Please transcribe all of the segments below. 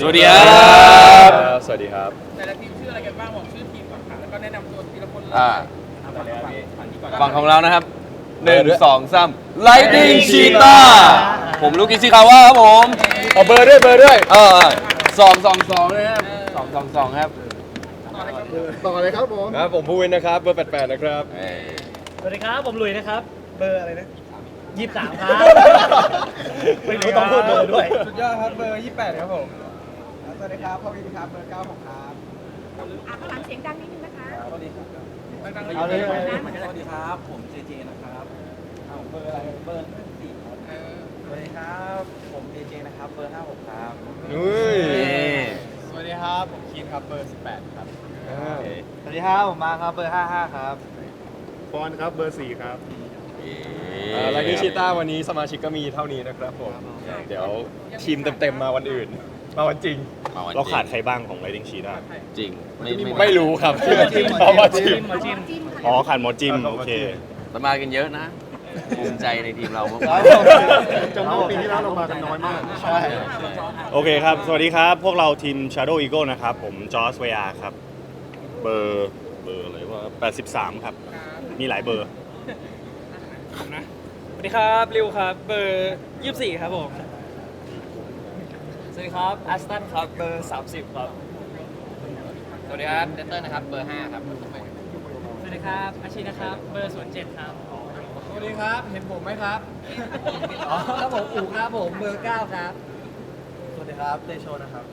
สวัสดีครับ สวัสดีครับแต่ละทีมชื่ออะไรกันบ้างบอกชื่อทีมก่อนค่ะแล้วก็แนะนำตัวทีละคนเลยอ่า เอาก่อนเลยครับพี่ก่อนฝั่งของเรานะครับหเอนึ่องด้วยสองสาม Lightning Cheetah ผมลูกกิซิคาวะครับผม เอาเบอร์ด้วยเบอร์ด้วย เออสองสองสองนะครับสองสองสองครับต่อเลยครับผม ครับผมภูวินนะครับ เบอร์88นะครับเอ้ยสวัสดีครับ ผมหลุยนะครับ เบอร์อะไรนะยี่สิบสามครับไม่รู้ต้องพูดเบอร์ด้วย สุดยอดครับเบอร์ 28 ครับผม สวัสดีครับพวินครับเบอร์96ครับอะข้างหลังเสียงดังนิดนึงนะคะดังๆเลยเอาเลยนะสวัสดีครับ ผมเจเจนะครับเอาเบอร์อะไรเบอร์4ครับเออสวัสดีครับ ผมเจเจนะครับ เบอร์56ครับ อุ้ยนี่สวัสดีครับ ผมคีนครับ เบอร์18ครับอ่าสวัสดีครับ ผมมาครับเบอร์55ครับปอนครับเบอร์สี่ครับอ่าไลน์ชีต้าวันนี้สมาชิกก็มีเท่านี้นะครับผม เดี๋ยวทีมเต็มๆมาวันอื่น มาวันจริง มาวันจเราริงขาดใครบ้างของ Lighting Sheet ได้จริงไม่ไม่รู้ครับจิ้มเพราะว่าทีมหมอจิ้มจิ้มค่ะอ๋อขาดหมอจิมขาดหมอโอเคจิมแต่มากันเยอะนะภูมิใจในทีมเรามากจำได้ว่าปีที่แล้วเรามากันน้อยมาก ใช่ โอเคครับ สวัสดีครับ พวกเราทีม Shadow Eagle นะครับ ผมจอร์สเวียครับ เบอร์เบอร์อะไรวะ83 ครับ มีหลายเบอร์ สวัสดีครับ ริวครับ เบอร์ยี่สิบสี่ครับผม สวัสดีครับแอสตันครับเบอร์สามสิบครับ สวัสดีครับเดนเตอร์นะครับ เบอร์ห้าครับสวัสดีครับ อาชีนะครับ เบอร์ศูนย์เจ็ดครับ สวัสดีครับ เห็นผมไหมครับ อ๋อครับผมอู๋ครับผม เบอร์ 9 ครับ สวัสดีครับ เตโชนะครับ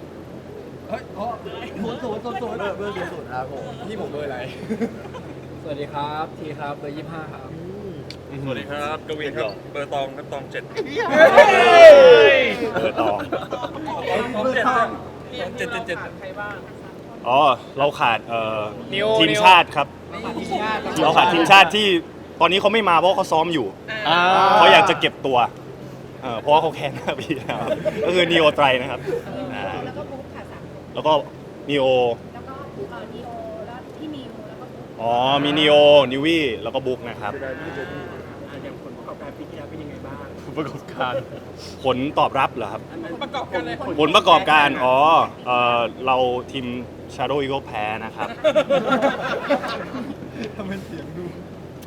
เฮ้ยอ๋อศูนย์ศูนย์ศูนย์ศูนย์เบอร์เบอร์ศูนย์ศูนย์ครับผม พี่ผมเบอร์อะไร สวัสดีครับ ทีครับ เบอร์ 25 ครับ สวัสดีครับกวินครับเบอร์ตองครับตองเจ็ดเบอร์ตองเบอร์ทองทีมคือเราขาดใครบ้างอ๋อ เราขาดเอ่อนิว ทีมนิวชาติครับ เราขาดทีมชาติที่ตอนนี้เขาไม่มาเพราะเขาซ้อมอยู่อ่าเขาอยากจะเก็บตัวเอ่อเพราะว่าเขาแข่งหน้าปีแล้วก็คือนีโอไตรนะครับอ่าแล้วก็บุ๊คค่ะสามคนแล้วก็นีโอแล้วก็เอ่อนีโอแล้วพี่มิวแล้วก็บุ๊คอ๋อมีนีโอนิวี่แล้วก็บุ๊กนะครับอย่าง ประกอบการ ผลตอบรับเหรอครับ ประกอบกันเลยผลประกอบการ อ๋อเอ่อเราทีม Shadow Eagle แพ้นะครับ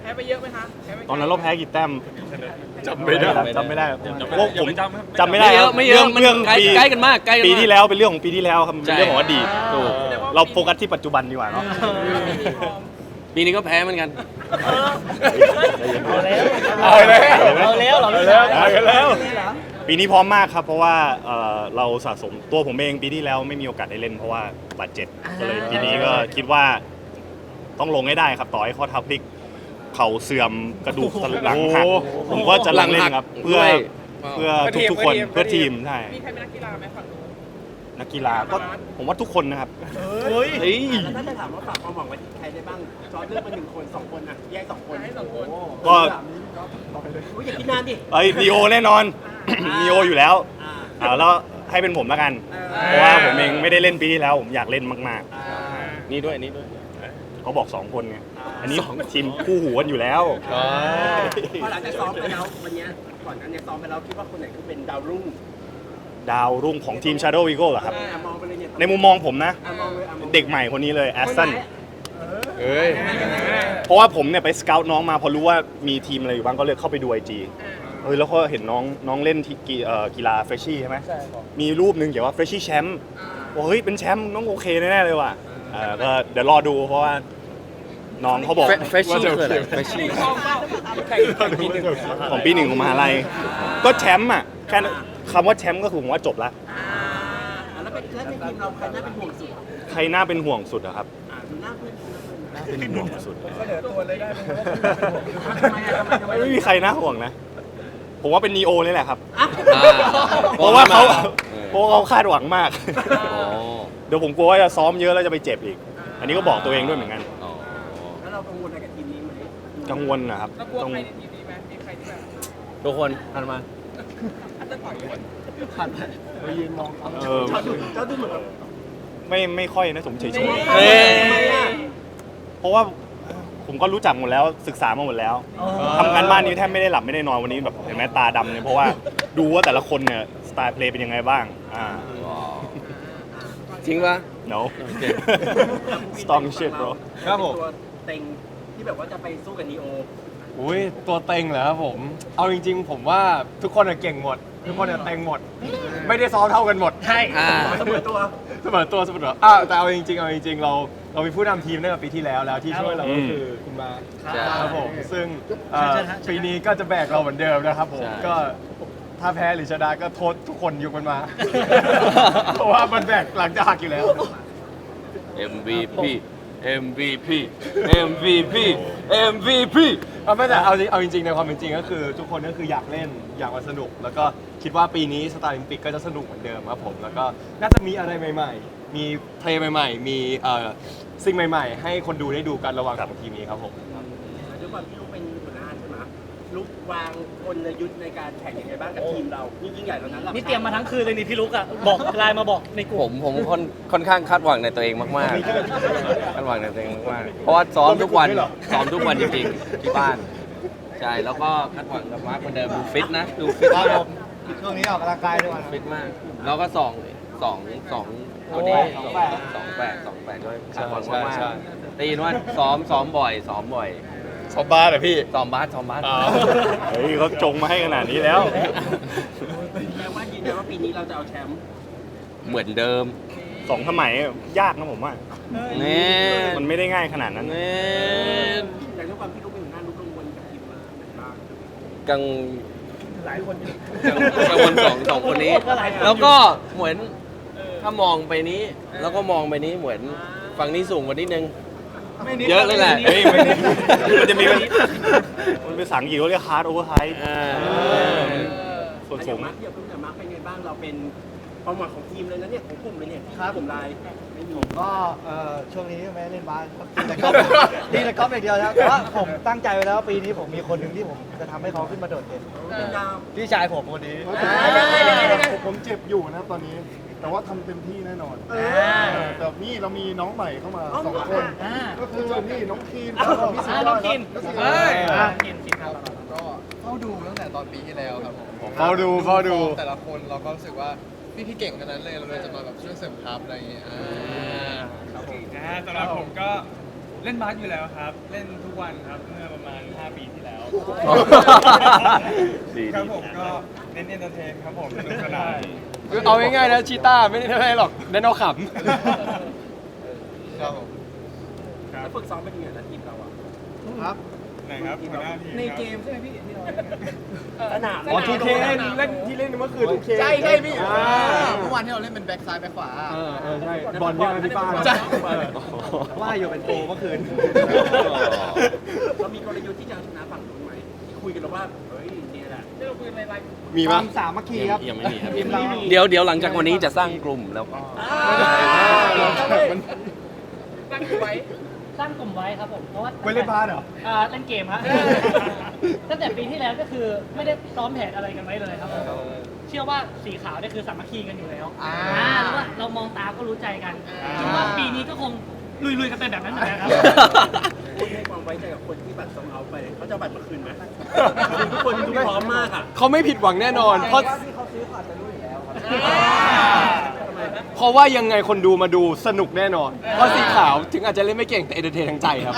แพ้ไปเยอะไหมคะแพ้ไปตอนนั้นเราแพ้กี่แต้มจำไม่ได้จำไม่ได้พวกผมจำไม่ได้ไม่เยคอะรับไม่เยอะเรื่องมันเรื่องใกล้ปีใกล้กันมากใกล้กันมากปีที่แล้วเป็นเรื่องของปีที่แล้วครับเป็นเรื่องของอดีตถูกเราโฟกัสที่ปัจจุบันดีกว่าเนาะ ปีนี้ ก็แพ้เหมือนกัน เอาแล้ว เอาแล้ว เอาแล้วเหราเอาแล้วเอาแล้ว ปีนี้พร้อมมากครับเพราะว่าเอ่อเราสะสมตัวผมเองปีที่แล้วไม่มีโอกาสได้เล่นเพราะว่าบาดเจ็บก็เลยปีนี้ก็คิดว่าต้องลงให้ได้ครับต่อให้ข้อเท้าพลิกเข่าเสื่อมกระดูกสันหลังหักโอ้ผมก็จะลงเล่นครับ เพื่อด้วย เพื่อทุกๆคนเพื่อทีมใช่ มีใครเป็นนักกีฬาไหมฝั่งนู้น นักกีฬาก็ผมว่าทุกคนนะครับ เฮ้ยถ้าจะถามว่าฝากความหวังไว้ที่ใครได้บ้างจอร์ดเลือกมาหนึ่งคนสองคนอะแยกสองคนให้สองคนก็ โอ้ยอย่าคิดนานดิไอ้นีโอแน่นอน นีโออยู่แล้วอ่าอ่าแล้วให้เป็นผมแล้วกัน เพราะว่าผมเองไม่ได้เล่นปีที่แล้ว ผมอยากเล่นมากอ่านี่ด้วยนี่ด้วยๆเขาบอกสองคนไงอันนี้ทีมคู่หูกันอยู่แล้วอ๋อพอหลังจากซ้อมไปแล้ววันเนี้ยก่อนหนั้านเนี่ยซ้อมไปแล้วคิดว่าคนไหนคือเป็นดาวรุ่ง ดาวรุ่งของทีม Shadow Eagle เหรอครับ อะมองไปเลยเนี่ยในมุมมองผมนะ อะมองเลยอะมองเด็กใหม่คนนี้เลยแอสตันเอ้ย เพราะว่าผมเนี่ยไปสเกลน้องมาพอรู้ว่ามีทีมอะไรอยู่บ้างก็เลยเข้าไปดูไอจีเฮ้ยแล้วก็เห็นน้องน้องเล่นที่กีเอ่อกีฬาเฟรชชี่ใช่ไหมมีรูปหนึ่งเขียนว่าเฟรชชี่แชมป์ว่าเฮ้ยเป็นแชมป์น้องโอเคแน่ๆเลยว่ะเออก็เดี๋ยวรอดูเพราะว่าน้องเขาบอกเฟรชชี่คืออะไรเฟรชชี่ ของปีหนึ่งของมหาลัยก็แชมป์อะแค่นั้น คำว่าแชมป์ก็คือผมว่าจบละอ่าแล้วเป็นแล้วในทีมเราใครน่าเป็นห่วงสุดใครน่าเป็นห่วงสุดอะครับอ่าดูหน้าเพื่อนดูหน้าเพื่อนน่าเป็นห่วงสุดทำไมอะทำไมทำไมไม่มีใครน่าห่วงนะ ผมว่าเป็นนีโอนี่แหละครับ อะอ่าเพราะว่าเขาออเพราะว่าเขาคาดหวังมาก อ๋อเดี๋ยวผมกลัวว่าจะซ้อมเยอะแล้วจะไปเจ็บอีก อันนี้ก็บอกตัวเองด้วยเหมือนกัน อ๋อแล้วเรากังวลอะไรกับทีมนี้ไหมกังวลนะครับ แล้วกลัวต้องใครในทีมนี้ไหมมีใครที่แบบทุกคนหันมา อาจจะต่อยกันผ่านไปยืนมองเขาเออ เจ้าดูเจ้าดูเหมือนแบบไม่ไม่ค่อยนะผมเฉยเฮ้ๆทำไมอะเพราะว่าผมก็รู้จักหมดแล้วศึกษามาหมดแล้วทำงานบ้านนี้แทบไม่ได้หลับไม่ได้นอนวันนี้แบบเห็นไหมตาดำเนี่ยเพราะว่าดูว่าแต่ละคนเนี่ยสไตล์เพลย์เป็นยังไงบ้างอ่าว้าวจริงปะ no โอเค strong shit bro ครับผม ตัวเต็งที่แบบว่าจะไปสู้กับนีโอ อุ้ยตัวเต็งเหรอครับผม เอาจริง ๆ ผมว่าทุกคนอะเก่งหมด ทุกคนอะเต็งหมด ไม่ได้ซ้อมเท่ากันหมด ใช่อ่า เสมอตัว เสมอตัวเสมอตัวอ้าวแต่เอาจริงๆเอาจริงๆเราเรามีผู้นำทีมตั้งแต่ปีที่แล้วแล้วที่ช่วยเราก็คือคุณมาใช่ ครับผมซึ่งเอ่อปีนี้ก็จะแบกเราเหมือนเดิมนะครับผมใช่ ก็ถ้าแพ้หรือชนะก็โทษทุกคนยกมันมา เพราะว่ามันแบกหลังจากหักอยู่แล้ว MVP MVP MVP MVP เอาไม่แต่เอาจริงเอาจริงๆในความเป็นจริงก็คือ ทุกคนก็คืออยากเล่นอยากมาสนุก แล้วก็คิดว่าปีนี้สตาร์ลิมปิกก็จะสนุกเหมือนเดิมครับผมแล้วก็น่าจะมีอะไรใหม่ ๆ มีเพลงใหม่ ๆ มีเอ่อสิ่งใหม่ ๆ ให้คนดูได้ดูกันระหว่างสองทีมนี้ครับผม วางกลยุทธ์ในการแข่งยังไงบ้างกับทีมเรานี่ยิ่งใหญ่แล้วนั้นนี่เตรียมมาทั้งคืนเลยนี่พี่ลุกอะบอกไลน์มาบอกในกผลุ่มมผมค่อนค่อนข้างคาดหวังในตัวเองมากๆคาดหวังในตัวเองมากๆเพราะว่าซ้อมทุกวันซ้อมทุกวันจริงๆที่บ้านใช่แล้วก็คาดหวังกับมาร์คเหมือนเดิมดูฟิตนะดูฟิตมากช่วงนี้ออกกำลังกายด้วยฟิตมาก แล้วก็สองสองสองคนนี้สองสองแปดสองแปดด้วยคาดหวังมากใช่ใช่ๆได้ยินว่าซ้อมซ้อมบ่อยซ้อมบ่อย สอบบ้านเหรอพี่ซ้อมบาสซ้อมบาสอ๋อ เฮ้ยเขาจงมาให้ขนาดนี้แล้ว แปลว่ายืนยันว่าปีนี้เราจะเอาแชมป์เหมือนเดิมสองสมัยยากนะผมว่านี่มันไม่ได้ง่ายขนาดนั้นนี่แต่ด้วยความที่ลูกเป็นหัวหน้าลูกกังวลกับทีมมาบ้างกังหลายคนกังกังวลสองสองคนนี้ แล้วก็เหมือนถ้ามองไปนี้ แล้วก็มองไปนี้เหมือนฝั่งนี้สูงกว่านิดนึง เยอะเลยแหละ เฮ้ยมันมันจะมีมันมันเป็นภาษาอังกฤษเขาเรียก hard over high อ่าส่วนแล้วอสูย่างงมาร์คเดียวคุณกับมาร์คเป็นไงบ้างเราเป็นความหวังของทีมเลยนะเนี่ยของกลุ่มเลยเนี่ยที่กลุ่มไลน์ไม่มีก็เอ่อช่วงนี้ไม่ได้เล่นบาสครับตีแต่กอล์ฟตีแต่กอล์ฟอย่างเดียวนะครับแต่ว่าผมตั้งใจไว้แล้วว่าปีนี้ผมมีคนหนึ่งที่ผมจะทำให้เขาขึ้นมาโดดเด่นเป็นดาวพี่ชายผมคนนี้ ผมเจ็บอยู่นะครับตอนนี้ แต่ว่าทำเต็มที่แน่นอนแต่นี่เรามีน้องใหม่เข้ามาสองคนก็คือนี่น้องคีนแล้วก็พี่ซีน้องคีนเฮ้ยก็เข้าดูตั้งแต่ตอนปีที่แล้วครับผมเฝ้าดูเฝ้าดู แต่ละคนเราก็รู้สึกว่าพี่พี่ๆเก่งกันนั้นเลยเราเลยจะมาแบบช่วยเสริมทัพอะไรอย่างเงี้ยอ่าอ่าสำหรับผมก็เล่นบาสอยู่แล้วครับ เล่นทุกวันครับเมื่อประมาณ 5 ปีที่แล้ว ดีครับดีผมก็เน้นเอนเตอร์เทนครับผมสนุกสนาน คือเอาง่ายๆนะชีต้าไม่ได้อะไรหรอกเน้นเอาขครับผมแล้วฝึกซ้อมเป็นยังไงนะทีมเราอะครับไหนครับหัวหน้าทีมในครับเกมใช่ไหมพี่ที่เราสนามำอ๋อทูเคเล่นเล่นที่เล่นเมื่อคืนทูเค ใช่ใช่พี่อ่า เมื่อวานที่เราเล่นเป็นแบ็กซ้ายแบ็กขวา เออเออใช่บอลยังไงพี่ป้าใช่ ว่าอยู่เป็นโปรเมื่อคืน เรามีกลยุทธ์ที่จะเอาชนะฝั่งนู้นไหมที่คุยกันแล้วว่าเฮ้ยเนี่ย แหละที่เราคุยในไลน์มีคปะวามสามัคคีครับยังไม่มีครับทีมเราเดี๋ยวเดี๋ยวหลังจากวันนี้จะสร้างกลุ่มแล้วก็ตั้งไว้สร้างกลุ่มไว้ครับผมเพราะว่าไว้เล่นบาสเหรออ่าเล่นเกมฮะตั้งแต่ปีที่แล้วก็คือไม่ได้ซ้อมแผนอะไรกันไว้เลยครับผมเชื่อว่าสีขาวเนี่ยคือสามัคคีกันอยู่แล้วอ่าอ่าแล้วว่าเรามองตาก็รู้ใจกันคิดว่าปีนี้ก็คงลุยๆกันไปแบบนั้นเหมือนกันครับ คุณให้ความไว้ใจกับคนที่บัตรซองเอาไป เขาจะเอาบัตรมาคืนไหมทุกคนดูพร้อมมากอะเขาไม่ผิดหวังแน่นอน เพราะที่เขาซื้อผ่านไปรู้อยู่แล้วครับเพราะว่ายังไงคนดูมาดูสนุกแน่นอน เพราะสีขาวถึงอาจจะเล่นไม่เก่งแต่เอนเตอร์เทนทั้งใจครับ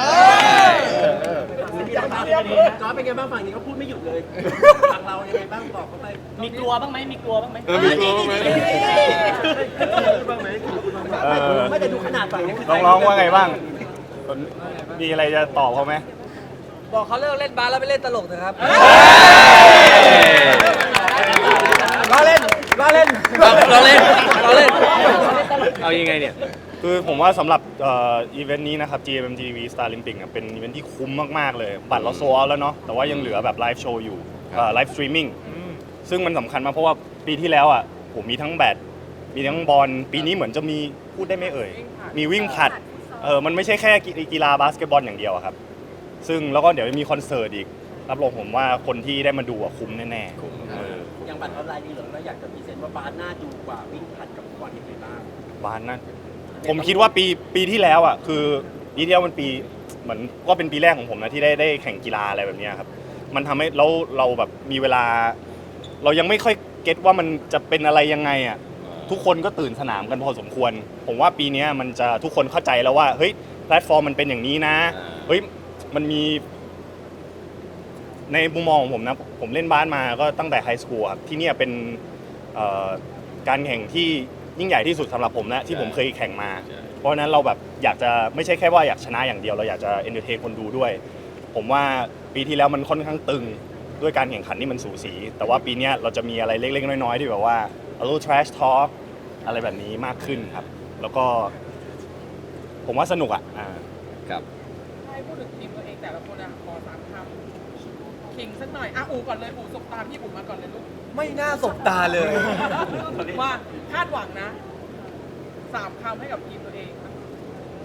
จอร์จเป็นไงบ้างฝั่งนี้เขาพูดไม่หยุดเลยฝั่งเรายังไงบ้างบอกเขาไปมีกลัวบ้างไหมมีกลัวบ้างไหมเออมีกลัวบ้างไหม บ้างไหมเออไม่แต่ดูขนาดฝั่งนี้คือน้องๆว่าไงบ้าง มีอะไรจะตอบเขาไหมบอกเขาเลิกเล่นบาสแล้วไปเล่นตลกเถอะครับล้อเล่นล้อเล่นเราเราเล่นเราเล่น เอายังไงเนี่ย คือผมว่าสำหรับเอีเวนต์นี้นะครับ GMMTV Star Olympic เนี่ยเป็นอีเวนต์ที่คุ้มมาก ๆ เลย บัตรเราโซลแล้วเนาะแต่ว่ายังเหลือแบบไลฟ์โชว์อยู่ไลฟ์สตรีมมิ่งซึ่งมันสำคัญมากเพราะว่าปีที่แล้วอะผมมีทั้งแบดมีทั้งบอลปีนี้เหมือนจะมีพูดได้ไหมเอ่ย มีวิ่งผลัด เออมันไม่ใช่แค่กีกีฬาบาสเกตบอลอย่างเดียวอะครับ ซึ่งแล้วก็เดี๋ยวมีคอนเสิร์ตอีก รับรองผมว่าคนที่ได้มาดูอะคุ้มแน่ๆเอออย่างบัตรออนไลน์ดีเหรอเราอยากจะพรีเซนต์ว่าบาสน่าดูกว่าวิ่งผลัดกับฟุตบอลยังไงบ้างบานนะผมคิดว่าปีปีที่แล้วอะคือปีที่แล้วมันปีเหมือนก็เป็นปีแรกของผมนะที่ได้ได้แข่งกีฬาอะไรแบบเนี้ยครับ มันทำให้เราเราแบบมีเวลา เรายังไม่ค่อยเก็ตว่ามันจะเป็นอะไรยังไงอะ ทุกคนก็ตื่นสนามกันพอสมควร ผมว่าปีเนี้ยมันจะทุกคนเข้าใจแล้วว่าเฮ้ยแพลตฟอร์มมันเป็นอย่างนี้นะอ่าเฮ้ยมันมี ในมุมมองของผมนะผมเล่นบ้านมาก็ตั้งแต่ไฮสคูลครับที่เนี่ยเป็นเอ่อการแข่งที่ยิ่งใหญ่ที่สุดสำหรับผมนะที่ผมเคยแข่งมา เพราะฉะนั้นเราแบบอยากจะไม่ใช่แค่ว่าอยากชนะอย่างเดียวเราอยากจะเอนเตอร์เทนคนดูด้วย ผมว่าปีที่แล้วมันค่อนข้างตึงด้วยการแข่งขันที่มันสูสี แต่ว่าปีเนี้ยเราจะมีอะไรเล็กๆน้อยๆที่แบบว่า a little trash talk อะไรแบบนี้มากขึ้นครับ แล้วก็ ผมว่าสนุกอะอ่าครับ ให้พูดถึงทีมตัวเองแต่ละคนอะขอสามคำคิงสักหน่อยอะอูก่อนเลยอูสบตาพี่อูมาก่อนเลยลูกไม่น่าสบตาเลย ว่าคาดหวังนะสามคำให้กับทีมตัวเอง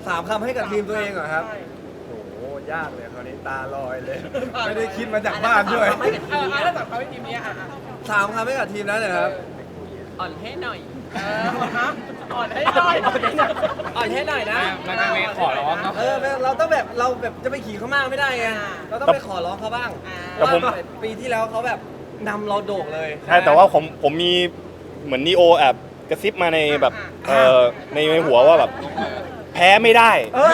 สามคำให้กับทีมตัวเองเหรอครับ ใช่โอ้โหยากเลยคราวนี้ตาลอยเลย ไม่ได้คิดมาจากบ้านด้วย เอออะแล้วสามคำให้ทีมนี้อะอะสามคำให้กับทีมนั้นเลยครับอ่อ นให้หน่อยเออฮะอ่อนให้หน่อยอ่อนให้หน่อยอ่อนให้หน่อยนะไม่ไม่ไม่ขอร้องเนาะเออไม่เราต้องแบบเราแบบจะไปขี่เขามากไม่ได้ไงเราต้องไปขอร้องเขาบ้างแต่ผมว่าปีที่แล้วเขาแบบนำเราโด่งเลย ใช่แต่ว่าผมผมมีเหมือนนีโอแอบกระซิบมาในแบบเออในในหัวว่าแบบ แพ้ไม่ได้ เออ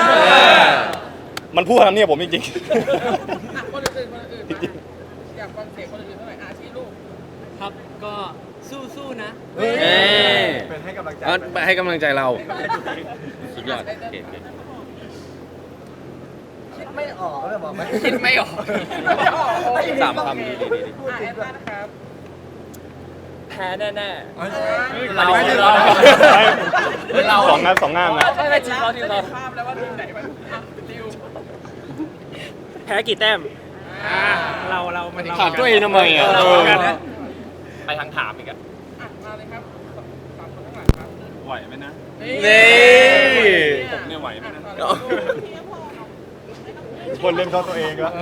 มันพูดคำนี้กับผมจริงอะคนอื่นๆคนอื่นๆมาอยากฟังเสียงคนอื่นๆเท่าไหร่อะชี้ลูก ครับ ก็สู้ๆนะ เฮ้ยเอ้ยเป็นให้กำลังใจเอาไปให้กำลังใจเราสุดยอดโอเคโอเคคิดไม่ออกเลยบอกไหมคิดไม่ออกไม่ออกโอ้ยสามคำดีดีดีอะแอนนานะครับ แพ้แน่เรา เราๆสองงานสองงานนะไม่ไม่จริงเราจริงเราภาพแล้วว่าทีมไหนมันอะริวแพ้กี่แต้มเราเรามันถามตัวเองทำไมอะเราเออกันนะไปทางถามอีกอะ ไหวไหมนะ นี่ ผมเนี่ยไหวไหมนะอ่ต่อเลยลูกคนเล่นเข้าตัวเองแล้ว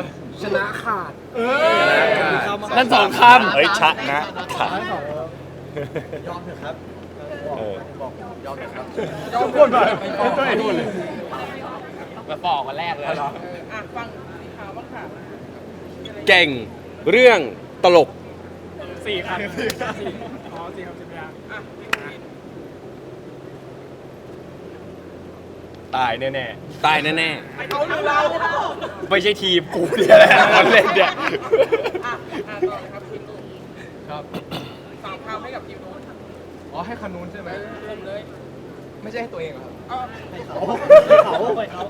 ชนะขาดนั่นสองคเฮ้ยชะนะขาดยอมเถอะครับเออบอกยอมเถอะครับทุกคนแบบตัวเองเลยมาปอกกันแรกเลยเอออะฟังสีขาวบ้างค่ะำเก่งเรื่องตลกสี่คำสี่อ๋อสี่คำสิบอย่าง อะพี่วิน ตายแน่ตายแน่เขาหรือเราอะๆไม่ใช่ทีมกูเนี่ยแหละมันเล่นเนี่ยอะต่อเลยครับทีมลูกครับสามคำให้กับทีมนู้นอ๋อให้คันนู้นใช่ไหมเออผมเลยไม่ใช่ให้ตัวเองเหรอครับ เอาเขาไปเขา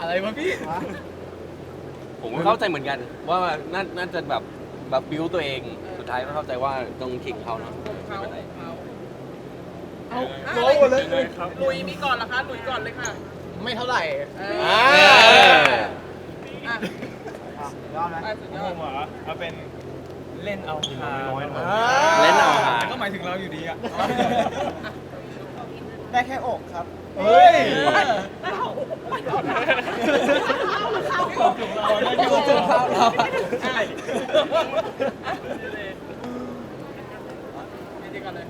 อะไรวะพี่ ๆ ผมก็เข้าใจเหมือนกัน ว่าน่าน่าจะแบบแบบบิวตัวเอง สุดท้ายก็เข้าใจว่าต้องขิงเขาเนาะ เขา ไม่เป็นไร เขา เอาอะลุยมีก่อนเหรอคะลุยก่อนเลยค่ะ ไม่เท่าไหร่เอออ่า อะยอดไหมอะสุดยอดเหรอเอาเป็นเล่นเอาฮาเล่นเอาหาก็หมายถึงเราอยู่ดีอะ ได้แค่อกครับ เฮ้ยใช่ดีๆกันเลย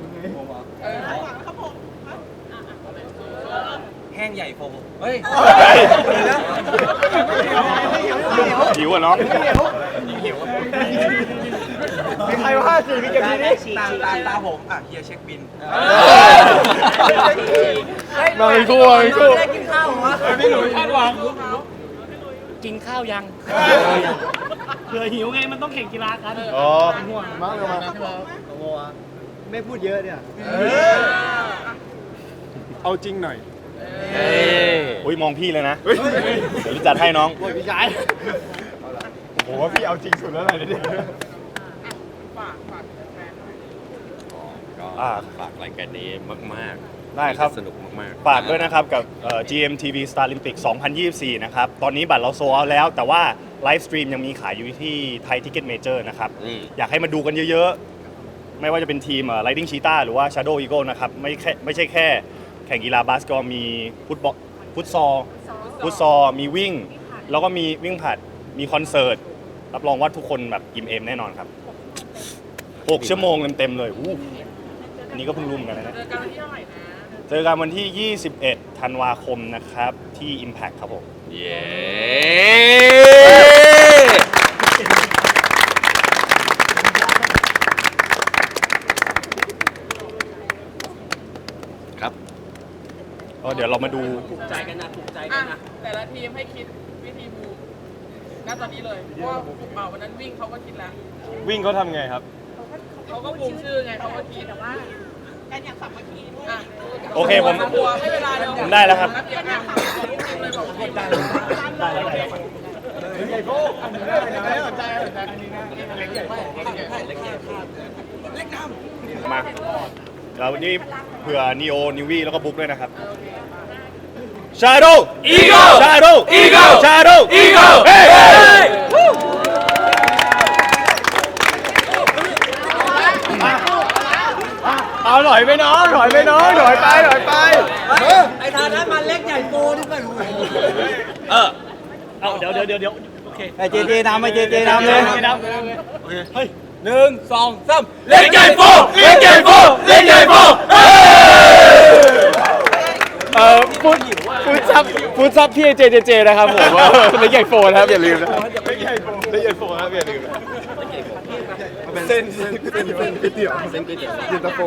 เออแห้งใหญ่โฟเฮ้ยหิวอะน้องมีใครว่าสี่วินาทีนี้ตาตาตาผมอะเฮียเช็คบินมาอีกคู่มาอีกคู่ได้กินข้าวเหรอพี่หลุยคาดหวังกินข้าวยังเผื่อหิวไงมันต้องแข่งกีฬากันอ๋อห่วงมาเลยมาโอ้โหไม่พูดเยอะเนี่ยเอาจริงหน่อยเอ้ยอุ้ยมองพี่เลยนะ เดี๋ยวจัดให้น้องพี่ชายผมว่าพี่เอาจริงสุดแล้วแหละเนี่ย ฝากฝากแฟนหน่อยก็อ่า ฝากรายการนี้มากๆได้ครับ สนุกมากๆฝากด้วยนะครับกับเอ่อ GMTV Star Olympic 2024 นะครับ ตอนนี้บัตรเราโซลแล้ว แต่ว่าไลฟ์สตรีมยังมีขายอยู่ที่ไทยทิกเก็ตเมเจอร์นะครับ อืม อยากให้มาดูกันเยอะๆ ไม่ว่าจะเป็นทีมเอ่อ Lightning Cheetah หรือว่า Shadow Eagle นะครับ ไม่แค่ไม่ใช่แค่แข่งกีฬาบาสก็มีฟุตบอลฟุตซอลฟุตซอลมีวิ่ง แล้วก็มีวิ่งผลัดมีคอนเสิร์ตรับรองว่าทุกคนแบบอิ่มเอมแน่นอนครับ6ชั่วโมงเต็มๆเลยอู้อันนี้ก็เพิ่งรู้เหมือนกันนะเจอกันวันที่เท่าไหร่นะเจอกันวันที่ 21 ธันวาคมนะครับที่ Impact ครับผม เย้ เดี๋ยวเรามาดูถูกใจกันนะถูกใจกัอะนนะแต่ละทีมให้คิดวิธีบูณตอนนี้เลยเพราะว่าเป่าวันนั้นวิ่งเขาก็คิดแล้ววิ่งเขาทำไงครับ เขาก็บูมชื่อไงเขาก็คิดแต่ว่าการอยากสัมภาคีอะโอเคผมบัวให้เวลาเดี๋ยวผมได้แล้วครับแป๊บเดียวอะบอกลูกทีมเลยบอกลูกทีมเลยมา แล้ววันนี้เผื่อนีโอนิวี่แล้วก็บุ๊กด้วยนะครับ Shadow Eagle Shadow Eagle Shadow Eagle เฮ้ยเอาหน่อยไปน้องหน่อยไปน้องหน่อยไปหน่อยไปไอ้ทานั้นมันเล็กใหญ่โตนี่ไปเออเอาเดี๋ยวเดี๋ยวเดี๋ยวเดี๋ยวโอเคไอเจเจนำไอเจเจนำเลยเจนำ หนึ่งสองสามเล่นใหญ่โฟเล่นใหญ่โฟเล่นใหญ่โฟเออฟูดฟูดซับฟูดซับพี่เจเจเจนะครับผมว่าเล่นใหญ่โฟนะครับอย่าลืมนะเล่นใหญ่โฟเล่นใหญ่โฟนะครับอย่าลืมนะเส้นเส้นเส้นก๋วยเตี๋ยวเส้นก๋วยเตี๋ยวเย็นตาโฟ